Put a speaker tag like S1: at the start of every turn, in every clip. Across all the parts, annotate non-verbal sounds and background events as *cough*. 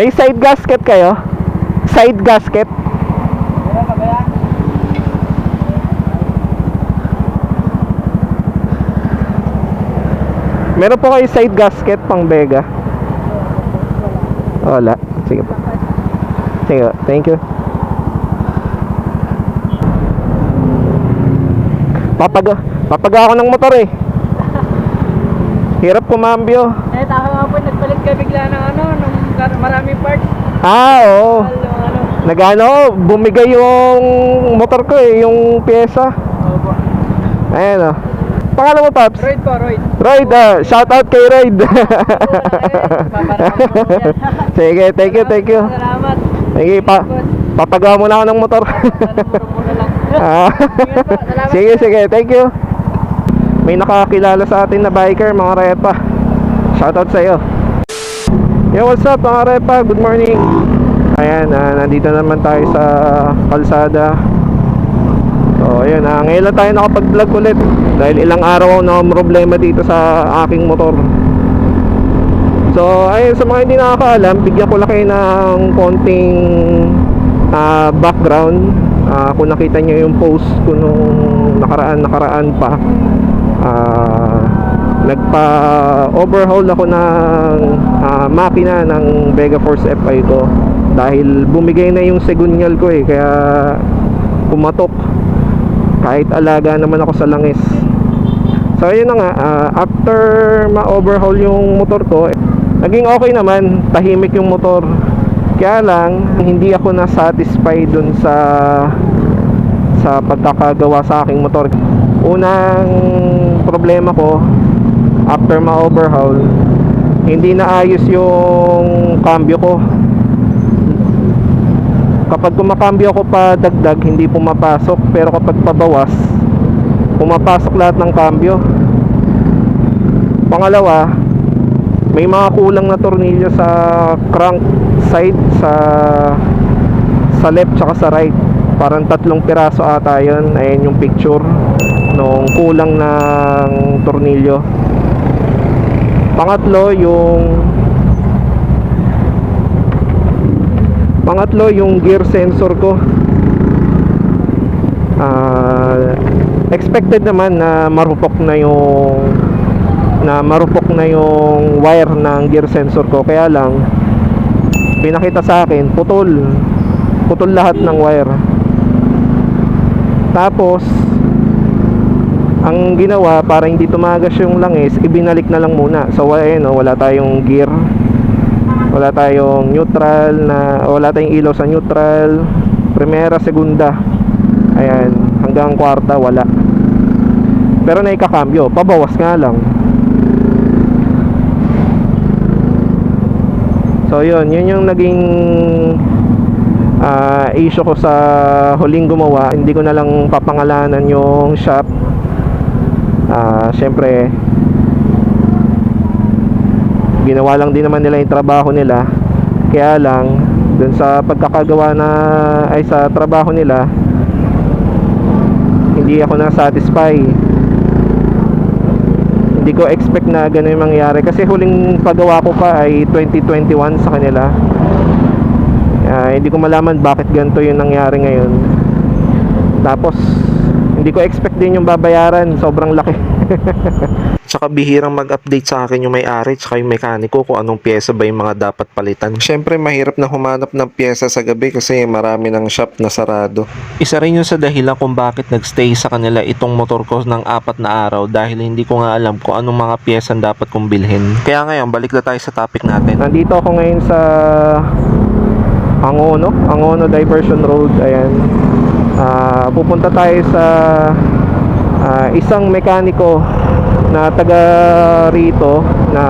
S1: May side gasket kayo? Side gasket?
S2: Meron
S1: po kayo side gasket pang Vega? Wala. Sige po. Sige, po. thank you. Papaga, papaga ako ng motor eh. Hirap kumambyo.
S2: Eh, tama nga po, nagpalit ka bigla ng ano, nung maraming parts.
S1: Ah, oo.
S2: Ano, ano.
S1: Nagano, bumigay yung motor ko eh, yung pyesa.
S2: Opo.
S1: Ayan oh. Pangalan mo, Paps?
S2: Royd po, Royd.
S1: Royd, ah, shout out kay Royd. *laughs* Sige, thank you, thank you.
S2: Salamat.
S1: Sige, pa papagawa muna ako ng motor.
S2: Lang. *laughs*
S1: Ah.
S2: Sige po, salamat
S1: sige, thank you. May nakakilala sa atin na biker, mga repa. Shout out sa iyo. Yo, what's up mga repa? Good morning. Ayan, ah, nandito naman tayo sa kalsada. So, ayun, ah, ngayon lang tayo nakapag-vlog ulit. Dahil ilang araw na problema dito sa aking motor. So, ayun, sa mga hindi nakakaalam, bigyan ko lang kayo ng konting ah, background. Ah, kung nakita nyo yung post ko nung nakaraan-nakaraan pa, ah, nagpa-overhaul ako ng ah, makina ng Vega Force FI ko dahil bumigay na yung segunyal ko eh kaya pumatok. Kahit alaga naman ako sa langis. So ayun na nga ah, after ma-overhaul yung motor ko eh, naging okay naman. Tahimik yung motor. Kaya lang hindi ako na satisfy dun sa sa pagkakagawa sa aking motor. Unang problema ko after ma-overhaul hindi naayos yung cambio ko. Kapag kumakambyo ako pa dagdag hindi pumapasok. Pero kapag pabawas pumapasok lahat ng cambio. Pangalawa may mga kulang na tornilyo sa crank side sa sa left tsaka sa right. Parang tatlong piraso ata yun. Ayan yung picture nung kulang ng tornilyo pangatlo yung pangatlo yung gear sensor ko. Ah, expected naman na marupok na yung na marupok na yung wire ng gear sensor ko. Kaya lang pinakita sa akin putol. Putol lahat ng wire. Tapos ang ginawa para hindi tumagas yung langis ibinalik na lang muna. So ayun oh, wala tayong gear. Wala tayong neutral na wala tayong ilaw sa neutral. Primera segunda. Ayan hanggang kwarta wala. Pero naikakambyo pabawas nga lang. So yun yun yung naging ah, issue ko sa huling gumawa. Hindi ko na lang papangalanan yung shop ah syempre ginawa lang din naman nila yung trabaho nila. Kaya lang dun sa pagkakagawa na ay sa trabaho nila hindi ako na satisfy hindi ko expect na ganun mangyari. Kasi huling paggawa ko pa ay 2021 sa kanila. Ah, hindi ko malaman bakit ganito yung nangyari ngayon. Tapos hindi ko expect din yung babayaran sobrang laki *laughs*
S3: Tsaka bihirang mag-update sa akin yung may-ari tsaka yung mekaniko kung anong pyesa ba yung mga dapat palitan. Siyempre mahirap na humanap ng pyesa sa gabi kasi marami ng shop na sarado. Isa rin yun sa dahilan kung bakit nagstay sa kanila itong motor ko ng apat na araw dahil hindi ko nga alam kung anong mga pyesa ang dapat kong bilhin. Kaya ngayon, balik na tayo sa topic natin.
S1: Nandito ako ngayon sa Angono, Angono Diversion Road. Ayan. Ah, pupunta tayo sa ah, isang mekaniko na taga rito na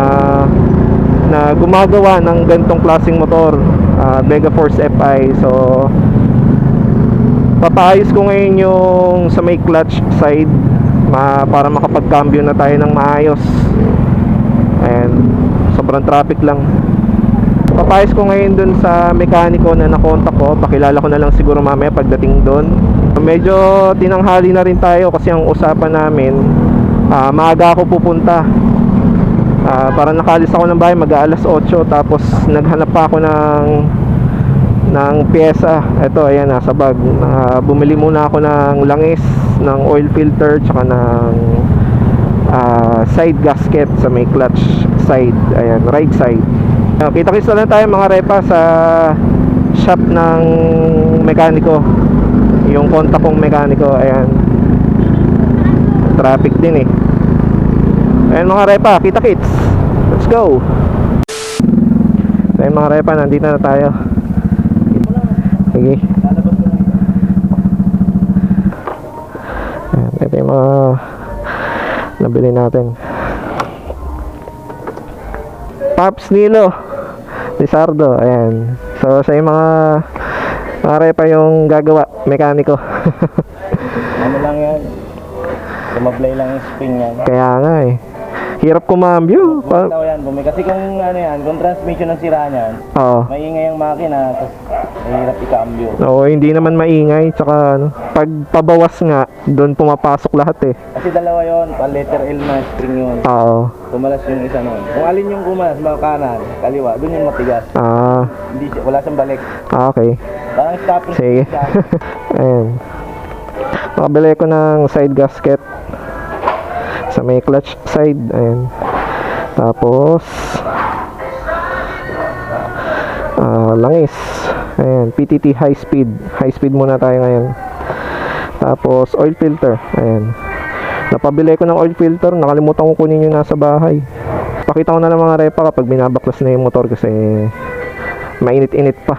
S1: na gumagawa ng gantong klaseng motor, ah, Vega Force FI. So papaayos ko ngayon yung sa may clutch side ma, para makapag-cambio na tayo ng maayos. Ayan, sobrang traffic lang. Papayos ko ngayon dun sa mekaniko na nakontak ko. Pakilala ko na lang siguro mamaya pagdating dun. Medyo tinanghali na rin tayo kasi ang usapan namin, ah, maaga ako pupunta. Ah, para nakalis ako ng bahay mag alas 8 tapos naghanap pa ako ng ng pyesa. Ito ayan nasa bag. Ah, bumili muna ako ng langis, ng oil filter tsaka ng ah, side gasket sa may clutch side. Ayan, right side. Ah, Kita-kits na lang tayo mga repa sa shop ng mekaniko. Yung kontak kong mekaniko, ayan. Traffic din eh. Ayan mga repa, kita-kits. Let's go. So ayan mga repa, nandito na tayo. Sige. Ayan, ito yung mga nabili natin. Paps Nilo. Lizardo, ayan. So sa yung mga mga repa yung gagawa, mekaniko. *laughs*
S4: Ano lang yan? Sumablay lang yung spring yan.
S1: Kaya nga eh. Hirap kumambyo. Pa-
S4: Bumitaw yan, bumi. Kasi kung ano yan, kung transmission ang sira niyan,
S1: Oo.
S4: maingay ang makina, tapos mahirap ikambyo.
S1: Oo, hindi naman maingay. Tsaka ano, pag pabawas nga, doon pumapasok lahat eh.
S4: Kasi dalawa yon, pa letter L na spring yun.
S1: Oo.
S4: Kumalas yung isa nun. Kung alin yung kumalas, mga kanan, kaliwa, dun yung matigas.
S1: Ah,
S4: Hindi siya, wala siyang balik.
S1: ah, okay.
S4: Parang stopping
S1: Sige.
S4: siya. *laughs*
S1: Ayan. Nakabili ko ng side gasket sa may clutch side. Ayan. Tapos ah, langis. Ayan, PTT high speed. High speed muna tayo ngayon. Tapos oil filter. Ayan. Napabili ko ng oil filter, nakalimutan ko kunin yung nasa bahay. Pakita ko na lang mga repa kapag binabaklas na yung motor kasi mainit-init pa.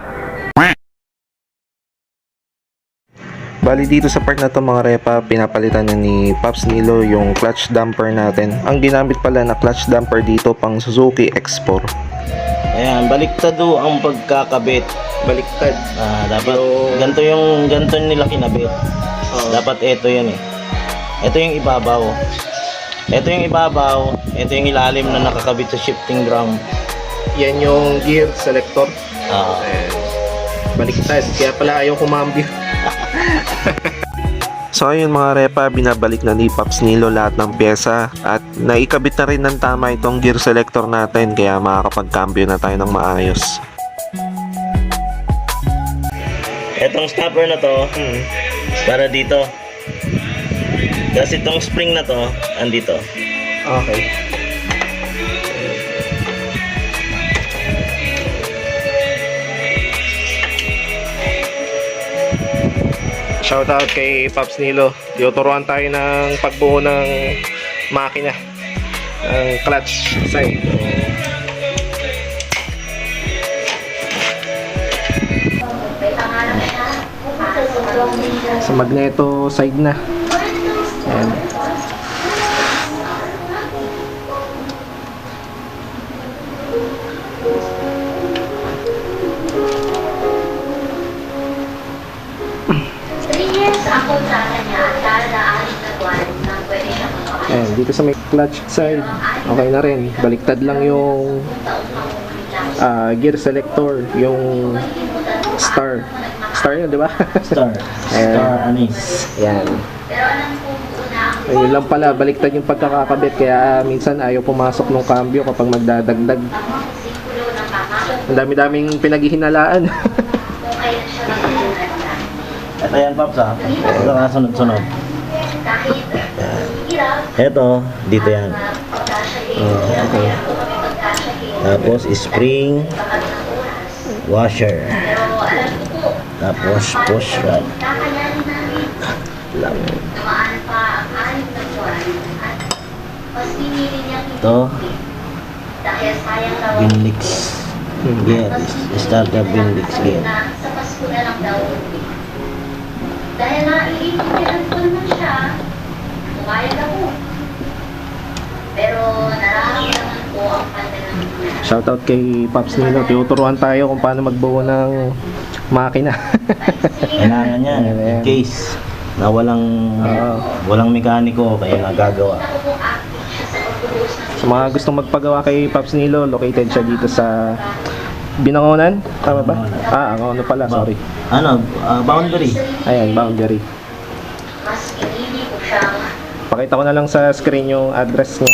S3: Bali dito sa part na to mga repa, pinapalitan na ni Pops Nilo yung clutch damper natin. Ang ginamit pala na clutch damper dito pang Suzuki X4.
S4: Ayan, baliktad do ang pagkakabit.
S3: Baliktad.
S4: Ah, dapat ganito yung ganito nila kinabit. Dapat ito yan eh. Ito yung ibabaw. Ito yung ibabaw, ito yung ilalim na nakakabit sa shifting drum.
S1: Yan yung gear selector.
S4: Ah,
S1: Baliktad. Kaya pala ayaw kumambyo. *laughs* *laughs*
S3: So ayun mga repa, binabalik na ni Pops Nilo lahat ng pyesa at naikabit na rin ng tama itong gear selector natin kaya makakapag-cambio na tayo ng maayos.
S4: Etong stopper na to, para dito. Kasi itong spring na to, andito.
S1: Okay. Shoutout kay Pops Nilo. Tinuturuan tayo ng pagbuo ng makina ng clutch side. Sa magneto side na. Ayan. Dito sa may clutch side, okay na rin. Baliktad lang yung ah, gear selector, yung star. Star yun, di ba? *laughs*
S4: Star.
S1: Ayan.
S4: Star anis.
S1: Ayan.
S5: Ang
S1: Ayun lang pala, baliktad yung pagkakakabit. Kaya ah, minsan ayaw pumasok ng cambio kapag magdadagdag. Ang dami-daming pinaghihinalaan. *laughs*
S5: kung kailan siya magpapalatan.
S4: Ito yan, Pops ha. Ito ka sunod-sunod.
S5: Kahit
S4: Ito, dito yan. Oh, okay. Tapos, spring, washer. Tapos, push rod. Lang.
S5: na
S4: Ito, Binlix. Gear. Start the Binlix gear.
S5: na na. Dahil naiintindihan ko naman siya, umayag ako. Pero nararamdaman ko ang kanilang
S1: Shoutout kay Pops Nilo. Tinuturuan tayo kung paano magbuo ng makina.
S4: Kailangan yan. In case na walang
S1: Oo.
S4: walang mekaniko kaya nagagawa.
S5: siya sa
S1: mga gustong magpagawa kay Pops Nilo, located siya dito sa Binangonan. Tama ba? Ah, ano pala, sorry.
S4: Ano, ah, boundary.
S1: Ayan, boundary.
S5: mas pinili ko siyang
S1: Pakita ko na lang sa screen yung address niya.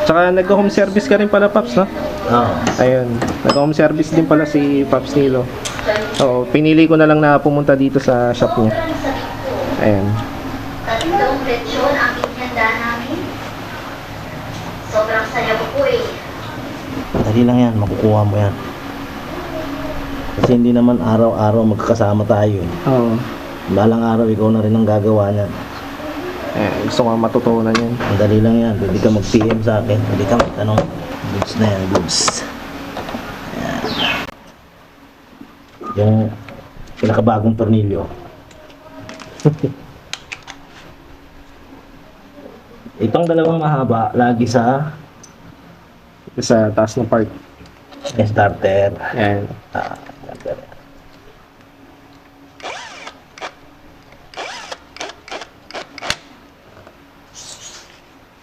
S1: Tsaka nag-home service ka rin pala, Paps, no?
S4: Oo.
S1: Ayun. Nag-home service din pala si Paps Nilo. So, pinili ko na lang na pumunta dito sa shop niya. Ayan.
S5: Tatlong lechon ang inihanda namin. Sobrang saya ko po eh.
S4: Dali lang yan, makukuha mo yan. Kasi hindi naman araw-araw magkakasama tayo. eh.
S1: Oo.
S4: Balang araw, ikaw na rin ang gagawa niyan.
S1: Eh, gusto ko nga matutunan yan.
S4: Ang dali lang yan. Pwede ka mag-PM sa akin. Pwede ka magtanong. Goods na yan, goods. Ayan. Yung pinakabagong tornilyo. *laughs* Itong dalawang mahaba, lagi sa
S1: Sa taas ng part.
S4: starter.
S1: Ayan.
S4: Ah,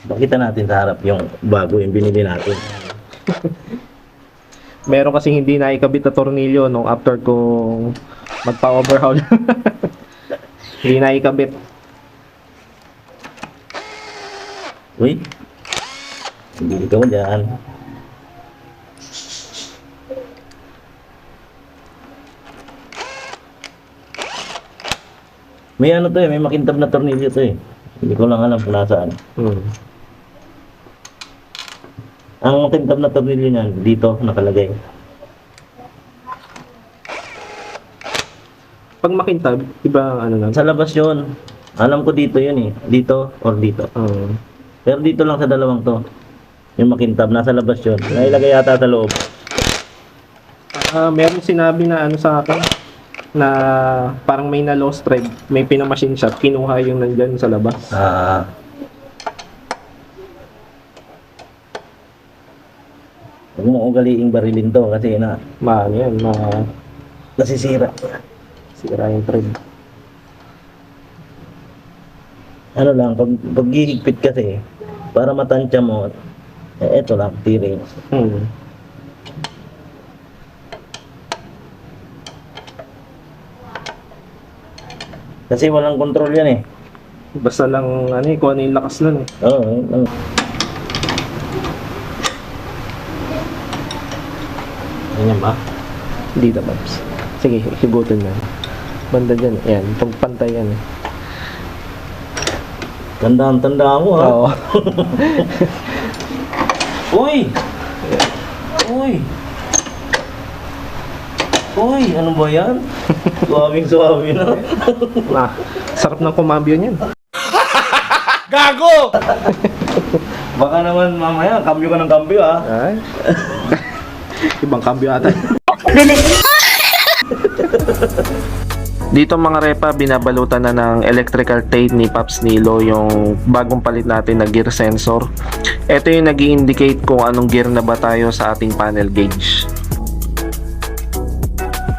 S4: Pakita natin sa harap yung bago yung binili natin. *laughs*
S1: Meron kasing hindi naikabit na tornilyo nung after kong magpa-overhaul. *laughs* hindi naikabit.
S4: Uy, hindi ikaw dyan. May ano to eh, may makintab na tornilyo to eh. Hindi ko lang alam kung nasaan.
S1: Hmm.
S4: Ang makintab na tornilyo niyan, dito nakalagay.
S1: Pag makintab, iba ano lang.
S4: Sa labas yon. Alam ko dito yun eh. Dito or dito.
S1: Oo.
S4: Pero dito lang sa dalawang to. Yung makintab, nasa labas yun. Nailagay yata sa loob.
S1: Ah, meron sinabi na ano sa akin na parang may na lost thread, may pinamachine shop, kinuha yung nandyan sa labas.
S4: Ah. Huwag mo ugaliing barilin to kasi na
S1: Maano yan, ma
S4: nasisira.
S1: sira yung thread.
S4: Ano lang, pag, pag hihigpit kasi, para matansya mo, eh, eto lang, tiring.
S1: Hmm.
S4: Kasi walang control yan eh.
S1: Basta lang ano eh, kung ano yung lakas nun eh.
S4: Oo, yun Ganyan ba?
S1: Dito, Babs. Sige, higutin na. Banda dyan, ayan, pag pantay yan eh.
S4: Tandaan, tandaan mo ha.
S1: Oo. *laughs*
S4: Uy! Uy! Uy, ano ba yan? Suwabing suwabi na. *laughs*
S1: ah, sarap ng kumambyo niyan. *laughs*
S4: Baka naman mamaya, kambyo ka ng kambyo ha.
S1: Ay. Ibang kambyo ata. *laughs*
S3: Dito mga repa, binabalutan na ng electrical tape ni Paps Nilo yung bagong palit natin na gear sensor. Ito yung nag indicate kung anong gear na ba tayo sa ating panel gauge.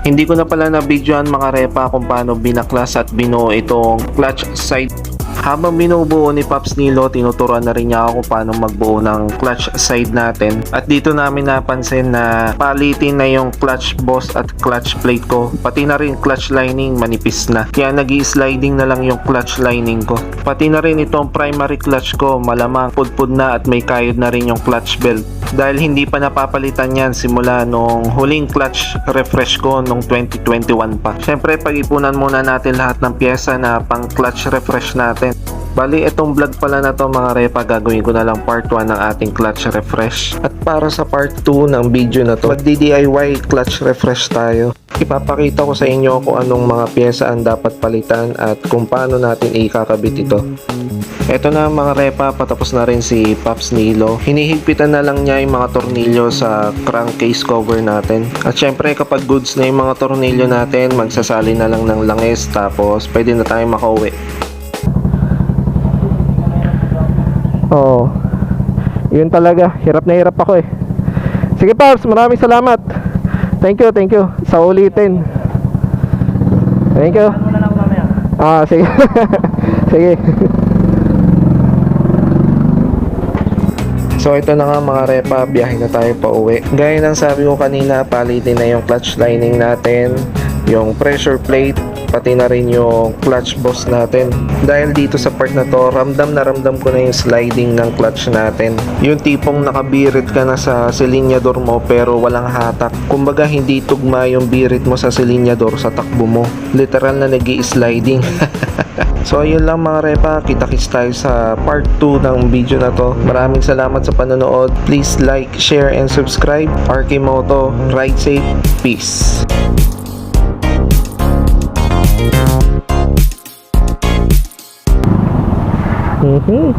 S3: Hindi ko na pala na videoan mga repa kung paano binaklas at binuo itong clutch side habang binubuo ni Paps Nilo, tinuturuan na rin niya ako paano magbuo ng clutch side natin. At dito namin napansin na palitin na yung clutch boss at clutch plate ko. Pati na rin clutch lining manipis na. Kaya nag sliding na lang yung clutch lining ko. Pati na rin itong primary clutch ko, malamang pudpud na at may kayod na rin yung clutch belt. Dahil hindi pa napapalitan yan simula nung huling clutch refresh ko nung 2021 pa. Syempre pag-ipunan muna natin lahat ng pyesa na pang clutch refresh natin. Bali, itong vlog pala na to mga repa, gagawin ko na lang part 1 ng ating clutch refresh. At para sa part 2 ng video na to, magdi-DIY clutch refresh tayo. Ipapakita ko sa inyo kung anong mga pyesa ang dapat palitan at kung paano natin ikakabit ito. Eto na mga repa, patapos na rin si Paps Nilo. Hinihigpitan na lang niya yung mga tornilyo sa crankcase cover natin. At syempre kapag goods na yung mga tornilyo natin, magsasali na lang ng langis tapos pwede na tayong makauwi.
S1: Oo. Yun talaga, hirap na hirap ako eh. Sige Paps, maraming salamat. Thank you, thank you. Sa ulitin. Thank you.
S2: Mamaya.
S1: Ah, sige. *laughs* sige.
S3: So ito na nga mga repa, biyahe na tayo pa uwi. Gaya ng sabi ko kanina, palitin na yung clutch lining natin, yung pressure plate, pati na rin yung clutch boss natin. Dahil dito sa part na to, ramdam na ramdam ko na yung sliding ng clutch natin. Yung tipong nakabirit ka na sa silinyador mo pero walang hatak. Kumbaga hindi tugma yung birit mo sa silinyador sa takbo mo. Literal na nag sliding *laughs* So ayun lang mga repa, kita-kits tayo sa part 2 ng video na to. Maraming salamat sa panonood. Please like, share, and subscribe. RK Moto, ride safe, peace.
S1: Uhum.